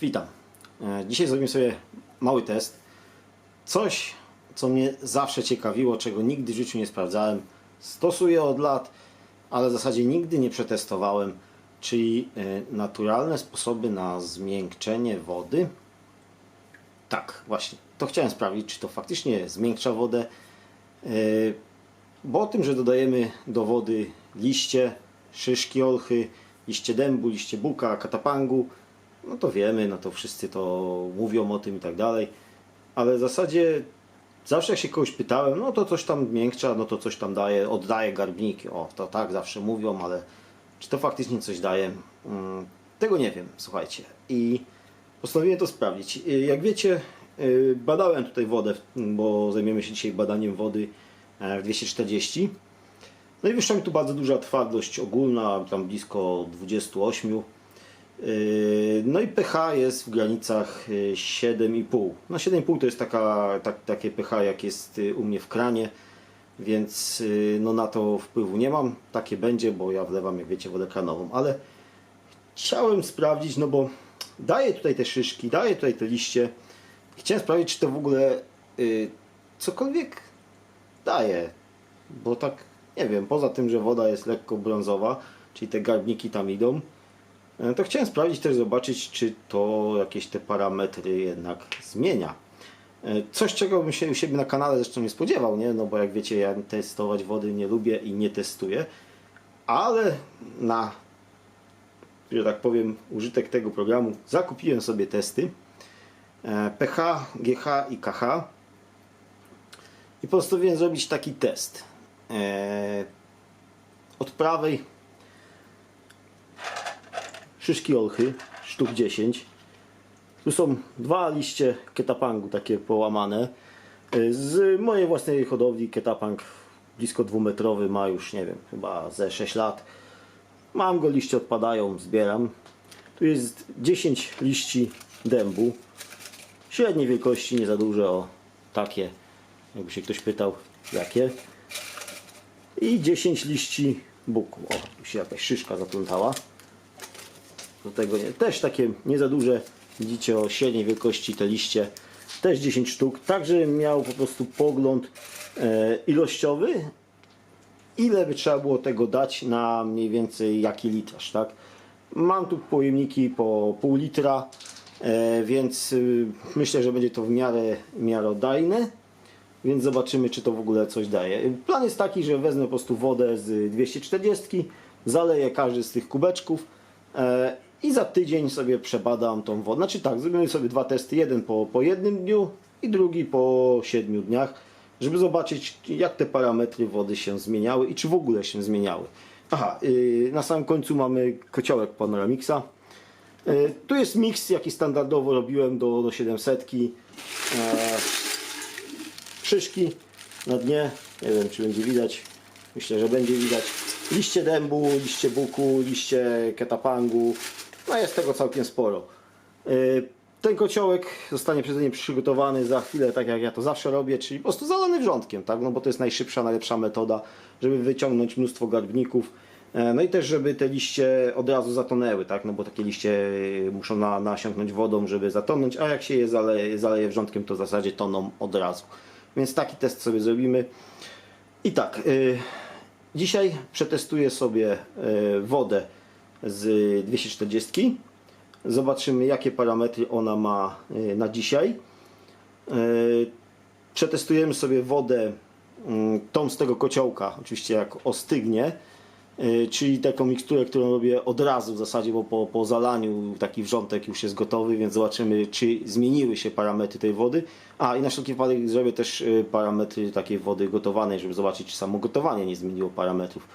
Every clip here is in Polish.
Witam. E, Dzisiaj zrobimy sobie mały test. Coś, co mnie zawsze ciekawiło, czego nigdy w życiu nie sprawdzałem. Stosuję od lat, ale w zasadzie nigdy nie przetestowałem, czyli e, naturalne sposoby na zmiękczenie wody. Tak, właśnie. To chciałem sprawdzić, czy to faktycznie zmiękcza wodę. E, Bo o tym, że dodajemy do wody liście, szyszki olchy, liście dębu, liście buka, katapangu, no to wiemy, no to wszyscy to mówią o tym i tak dalej. Ale w zasadzie zawsze jak się kogoś pytałem, no to coś tam miękcza, no to coś tam daje, oddaje garbniki. O, to tak zawsze mówią, ale czy to faktycznie coś daje? Mm, Tego nie wiem, słuchajcie. I postanowiłem to sprawdzić. Y, Jak wiecie, y, badałem tutaj wodę, bo zajmiemy się dzisiaj badaniem wody e, w 240. No i wyszła mi tu bardzo duża twardość ogólna, tam blisko 28. Yy, No i pH jest w granicach yy, 7,5. No 7,5 to jest taka, tak, takie pH jak jest yy, u mnie w kranie, więc yy, no na to wpływu nie mam. Takie będzie, bo ja wlewam, jak wiecie, wodę kranową, ale chciałem sprawdzić, no bo daję tutaj te szyszki, daję tutaj te liście. Chciałem sprawdzić, czy to w ogóle yy, cokolwiek daje, bo tak, nie wiem, poza tym, że woda jest lekko brązowa, czyli te garbniki tam idą, To chciałem sprawdzić też, zobaczyć, czy to jakieś te parametry jednak zmienia. E, Coś, czego bym się u siebie na kanale zresztą nie spodziewał, nie? No bo jak wiecie, ja testować wody nie lubię i nie testuję, ale na, że tak powiem, użytek tego programu zakupiłem sobie testy e, pH, GH i KH i postanowiłem zrobić taki test. E, Od prawej szyszki olchy, sztuk 10. Tu są dwa liście ketapangu, takie połamane. Y, Z mojej własnej hodowli ketapang blisko dwumetrowy ma już, nie wiem, chyba ze 6 lat. Mam go, liście odpadają, zbieram. Tu jest 10 liści dębu. Średniej wielkości, nie za duże, o takie. Jakby się ktoś pytał, jakie. I 10 liści buku. O, tu się jakaś szyszka zaplątała do tego nie. Też takie nie za duże, widzicie o średniej wielkości te liście, też 10 sztuk, tak żebym miał po prostu pogląd e, ilościowy, ile by trzeba było tego dać na mniej więcej jaki litraż, tak? Mam tu pojemniki po pół litra, e, więc y, myślę, że będzie to w miarę miarodajne. Więc zobaczymy, czy to w ogóle coś daje. Plan jest taki, że wezmę po prostu wodę z 240, zaleję każdy z tych kubeczków e, i za tydzień sobie przebadam tą wodę. Znaczy tak, zrobimy sobie dwa testy, jeden po, po jednym dniu i drugi po 7 dniach, żeby zobaczyć jak te parametry wody się zmieniały i czy w ogóle się zmieniały. Aha, yy, na samym końcu mamy kociołek Panoramixa. Yy, tu jest miks, jaki standardowo robiłem do, do 700. Yy, szyszki na dnie. Nie wiem, czy będzie widać. Myślę, że będzie widać. Liście dębu, liście buku, liście ketapangu. No jest tego całkiem sporo. Yy, Ten kociołek zostanie przeze mnie przygotowany za chwilę, tak jak ja to zawsze robię, czyli po prostu zalany wrzątkiem, tak? No bo to jest najszybsza, najlepsza metoda, żeby wyciągnąć mnóstwo garbników. E, No i też, żeby te liście od razu zatonęły, tak? No bo takie liście y, muszą na, nasiąknąć wodą, żeby zatonąć, a jak się je zaleje, zaleje wrzątkiem, to w zasadzie toną od razu. Więc taki test sobie zrobimy. I tak, y, dzisiaj przetestuję sobie y, wodę z 240. Zobaczymy, jakie parametry ona ma y, na dzisiaj. Y, Przetestujemy sobie wodę mm, tą z tego kociołka, oczywiście jak ostygnie, y, czyli taką miksturę, którą robię od razu w zasadzie, bo po, po zalaniu taki wrzątek już jest gotowy, więc zobaczymy, czy zmieniły się parametry tej wody. A i na wszelki wypadek zrobię też parametry takiej wody gotowanej, żeby zobaczyć, czy samo gotowanie nie zmieniło parametrów.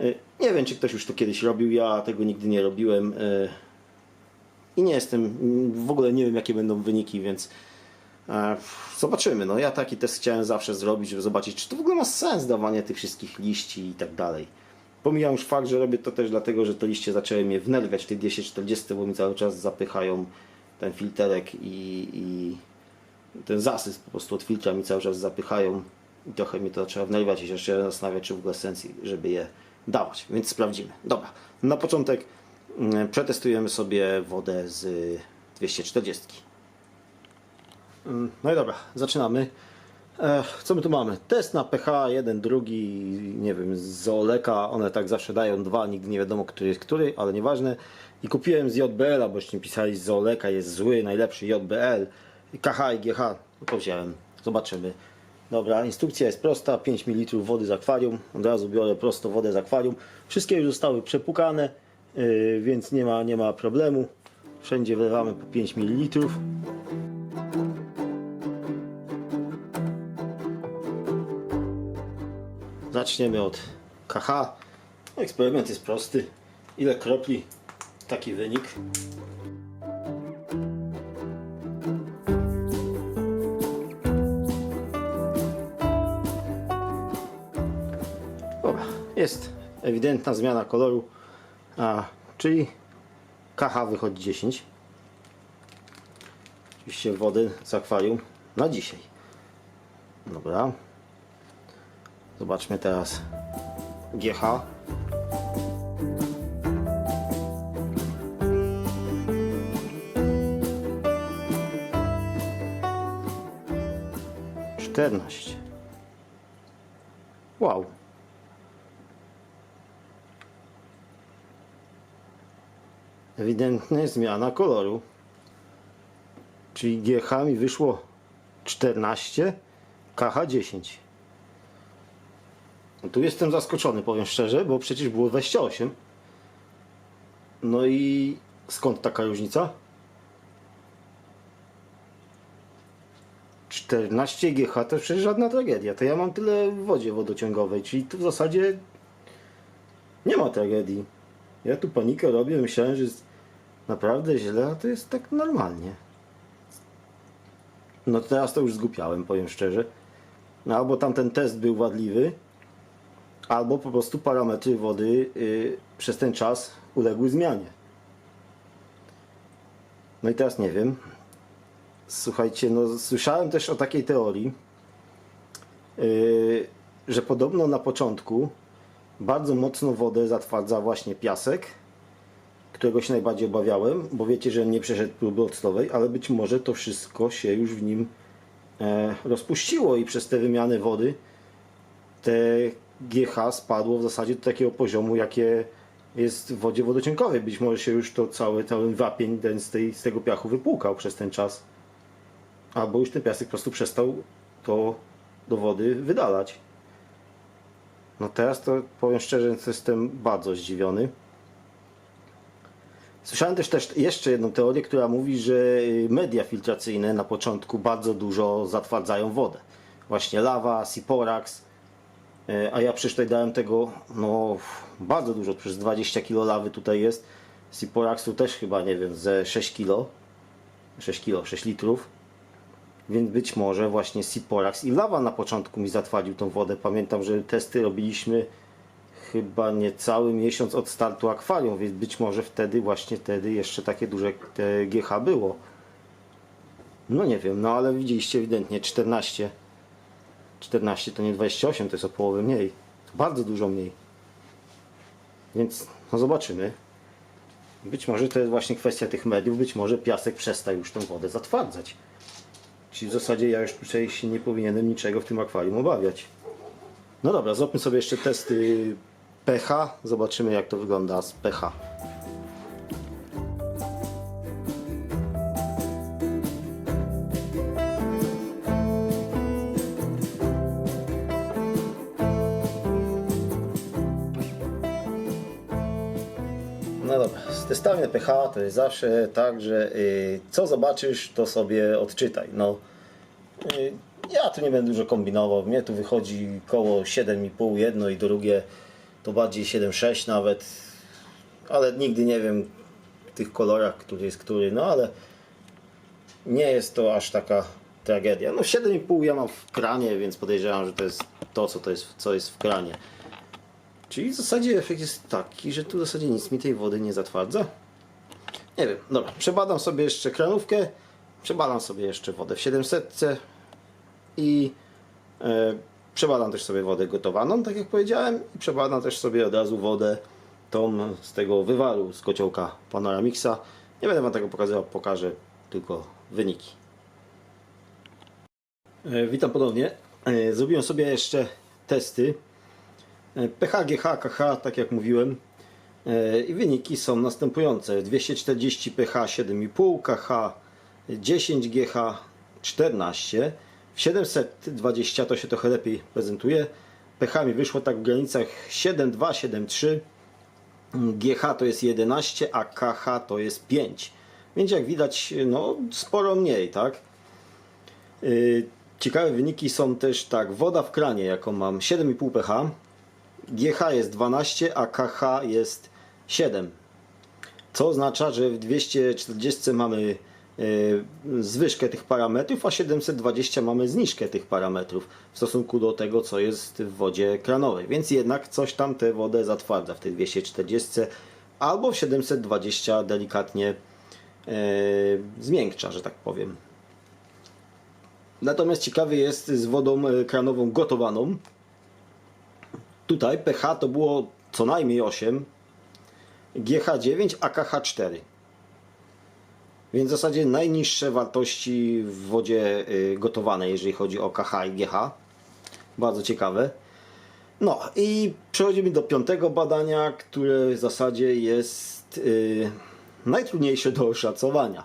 Y, Nie wiem, czy ktoś już to kiedyś robił, ja tego nigdy nie robiłem y, i nie jestem, w ogóle nie wiem, jakie będą wyniki, więc zobaczymy. No, ja taki test chciałem zawsze zrobić, żeby zobaczyć, czy to w ogóle ma sens dawanie tych wszystkich liści i tak dalej. Pomijam już fakt, że robię to też dlatego, że te liście zaczęły mnie wnerwiać w tej 240, bo mi cały czas zapychają ten filterek i, i ten zasyp po prostu od filtra mi cały czas zapychają i trochę mnie to trzeba wnerwiać i się jeszcze zastanawiać, czy w ogóle sens, żeby je dawać, więc sprawdzimy. Dobra, na początek mm, przetestujemy sobie wodę z 240. Mm, No i dobra, zaczynamy. Co my tu mamy? Test na pH, jeden, drugi, nie wiem, z Zooleka. One tak zawsze dają dwa, nigdy nie wiadomo, który jest który, ale nieważne. I kupiłem z JBL, boście pisali z Zooleka, jest zły, najlepszy JBL. KH i GH, no to wziąłem. Zobaczymy. Dobra, instrukcja jest prosta, 5 ml wody z akwarium. Od razu biorę prosto wodę z akwarium. Wszystkie już zostały przepukane, yy, więc nie ma, nie ma problemu. Wszędzie wlewamy po 5 ml. Zaczniemy od KH. Eksperyment jest prosty. Ile kropli, taki wynik. Jest ewidentna zmiana koloru, a, czyli KH wychodzi 10. Oczywiście wody z akwarium na dzisiaj. Dobra. Zobaczmy teraz GH. Czternaście. Wow. Ewidentnie zmiana koloru. Czyli GH mi wyszło 14, KH 10. No tu jestem zaskoczony, powiem szczerze, bo przecież było 28. No i skąd taka różnica? 14 GH to przecież żadna tragedia. To ja mam tyle w wodzie wodociągowej, czyli tu w zasadzie nie ma tragedii. Ja tu panikę robię, myślałem, że naprawdę źle, a to jest tak normalnie. No teraz to już zgupiałem, powiem szczerze. No albo tamten test był wadliwy, albo po prostu parametry wody y, przez ten czas uległy zmianie. No i teraz nie wiem. Słuchajcie, no słyszałem też o takiej teorii, y, że podobno na początku bardzo mocno wodę zatwardza właśnie piasek, którego się najbardziej obawiałem, bo wiecie, że nie przeszedł próby octowej, ale być może to wszystko się już w nim e, rozpuściło i przez te wymiany wody te GH spadło w zasadzie do takiego poziomu, jakie jest w wodzie wodociągowej. Być może się już to cały, cały wapień ten z, tej, z tego piachu wypłukał przez ten czas. Albo już ten piasek po prostu przestał to do wody wydalać. No teraz to powiem szczerze, jestem bardzo zdziwiony. Słyszałem też, też jeszcze jedną teorię, która mówi, że media filtracyjne na początku bardzo dużo zatwardzają wodę. Właśnie lawa, siporax, E, a ja przecież tutaj dałem tego no bardzo dużo, przez 20 kg lawy tutaj jest. Siporaxu też chyba, nie wiem, ze 6 kg. 6 kg, 6 litrów. Więc być może właśnie Siporax i lawa na początku mi zatwardził tą wodę. Pamiętam, że testy robiliśmy chyba niecały miesiąc od startu akwarium, więc być może wtedy właśnie wtedy jeszcze takie duże GH było. No nie wiem, no ale widzieliście ewidentnie 14 14 to nie 28, to jest o połowę mniej. To bardzo dużo mniej. Więc no zobaczymy. Być może to jest właśnie kwestia tych mediów, być może piasek przestał już tą wodę zatwardzać. Czyli w zasadzie ja już tutaj się nie powinienem niczego w tym akwarium obawiać. No dobra, zróbmy sobie jeszcze testy pH. Zobaczymy jak to wygląda z pH. No dobra, z testami pH to jest zawsze tak, że y, co zobaczysz, to sobie odczytaj. No, y, ja tu nie będę dużo kombinował. Mnie tu wychodzi koło 7,5 jedno i drugie to bardziej 7,6 nawet. Ale nigdy nie wiem w tych kolorach, który jest który. No ale nie jest to aż taka tragedia. No 7,5 ja mam w kranie, więc podejrzewam, że to jest to, co, to jest, co jest w kranie. Czyli w zasadzie efekt jest taki, że tu w zasadzie nic mi tej wody nie zatwardza. Nie wiem, dobra, przebadam sobie jeszcze kranówkę, przebadam sobie jeszcze wodę w 700 i e, przebadam też sobie wodę gotowaną, tak jak powiedziałem, i przebadam też sobie od razu wodę tą z tego wywaru z kociołka Panoramixa. Nie będę Wam tego pokazywał, pokażę tylko wyniki. E, Witam ponownie. E, Zrobiłem sobie jeszcze testy E, pH, GH, KH, tak jak mówiłem. I wyniki są następujące. 240 pH 7,5, KH 10, GH 14. W 720 to się trochę lepiej prezentuje. pH mi wyszło tak w granicach 7,2, 7,3. GH to jest 11, a KH to jest 5. Więc jak widać, no sporo mniej, tak? Yy, Ciekawe wyniki są też tak. Woda w kranie, jaką mam 7,5 pH. GH jest 12, a KH jest 7. Co oznacza, że w 240 mamy zwyżkę tych parametrów, a 720 mamy zniżkę tych parametrów w stosunku do tego, co jest w wodzie kranowej. Więc jednak coś tam tę wodę zatwardza w tej 240 albo w 720 delikatnie yy, zmiękcza, że tak powiem. Natomiast ciekawy jest z wodą e, kranową gotowaną. Tutaj pH to było co najmniej 8, GH 9, a KH 4. Więc w zasadzie najniższe wartości w wodzie y, gotowanej, jeżeli chodzi o KH i GH. Bardzo ciekawe. No i przechodzimy do piątego badania, które w zasadzie jest y, najtrudniejsze do oszacowania.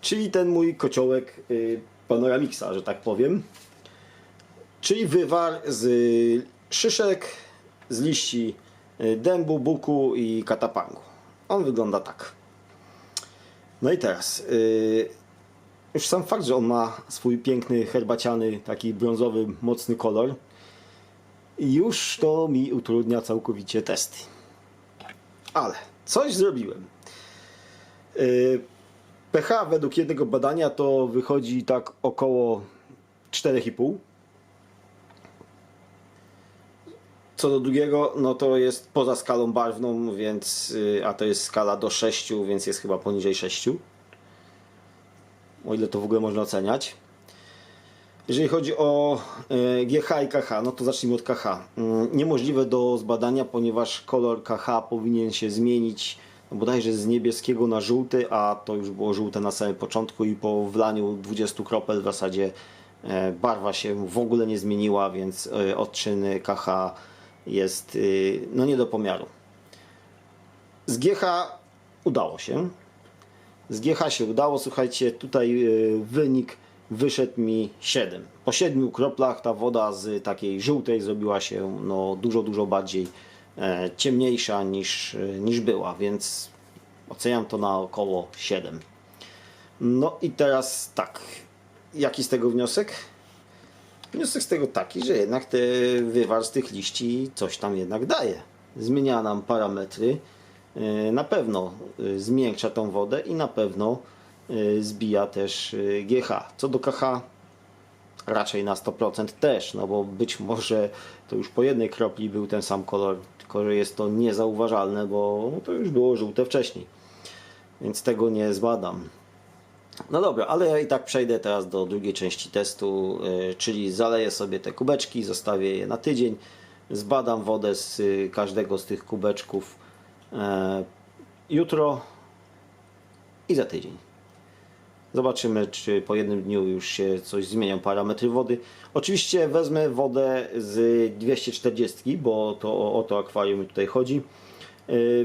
Czyli ten mój kociołek y, Panoramixa, że tak powiem. Czyli wywar z szyszek, z liści y, dębu, buku i katapangu. On wygląda tak. No i teraz, y, już sam fakt, że on ma swój piękny, herbaciany, taki brązowy, mocny kolor, już to mi utrudnia całkowicie testy. Ale coś zrobiłem. Y, pH według jednego badania to wychodzi tak około 4,5. Co do drugiego, no to jest poza skalą barwną, więc, y, a to jest skala do 6, więc jest chyba poniżej 6. O ile to w ogóle można oceniać. Jeżeli chodzi o y, GH i KH, no to zacznijmy od KH. Mm, Niemożliwe do zbadania, ponieważ kolor KH powinien się zmienić no bodajże z niebieskiego na żółty, a to już było żółte na samym początku i po wlaniu 20 kropel w zasadzie e, barwa się w ogóle nie zmieniła, więc e, odczyn KH jest y, no nie do pomiaru. Z GH udało się. Z GH się udało, słuchajcie, tutaj y, wynik wyszedł mi 7. Po 7 kroplach ta woda z takiej żółtej zrobiła się no, dużo, dużo bardziej e, ciemniejsza niż, e, niż była, więc oceniam to na około 7. No i teraz tak, jaki z tego wniosek? Wniosek z tego taki, że jednak te wywar z tych liści coś tam jednak daje. Zmienia nam parametry, e, na pewno e, zmiękcza tą wodę i na pewno e, zbija też GH. Co do KH, raczej na 100% też, no bo być może to już po jednej kropli był ten sam kolor, tylko że jest to niezauważalne, bo to już było żółte wcześniej. Więc tego nie zbadam. No dobra, ale ja i tak przejdę teraz do drugiej części testu, y, czyli zaleję sobie te kubeczki, zostawię je na tydzień, zbadam wodę z y, każdego z tych kubeczków e, jutro i za tydzień. Zobaczymy, czy po jednym dniu już się coś zmienią parametry wody. Oczywiście wezmę wodę z 240, bo to o, to akwarium tutaj chodzi.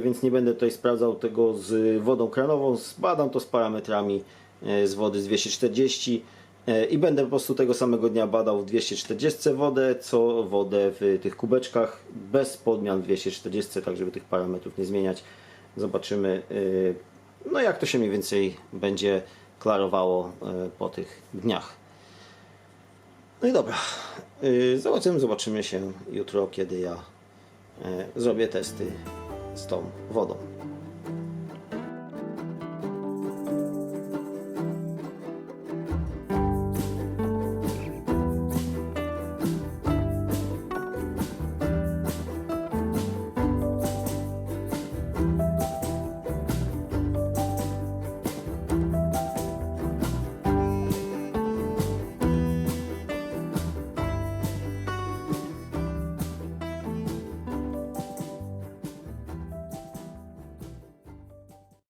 Więc nie będę tutaj sprawdzał tego z wodą kranową. Zbadam to z parametrami z wody z 240 yy, i będę po prostu tego samego dnia badał w 240 wodę, co wodę w tych kubeczkach bez podmian w 240, tak żeby tych parametrów nie zmieniać. Zobaczymy, yy, no jak to się mniej więcej będzie klarowało po tych dniach. No i dobra, yy, zobaczymy, się jutro, kiedy ja zrobię testy z tą wodą.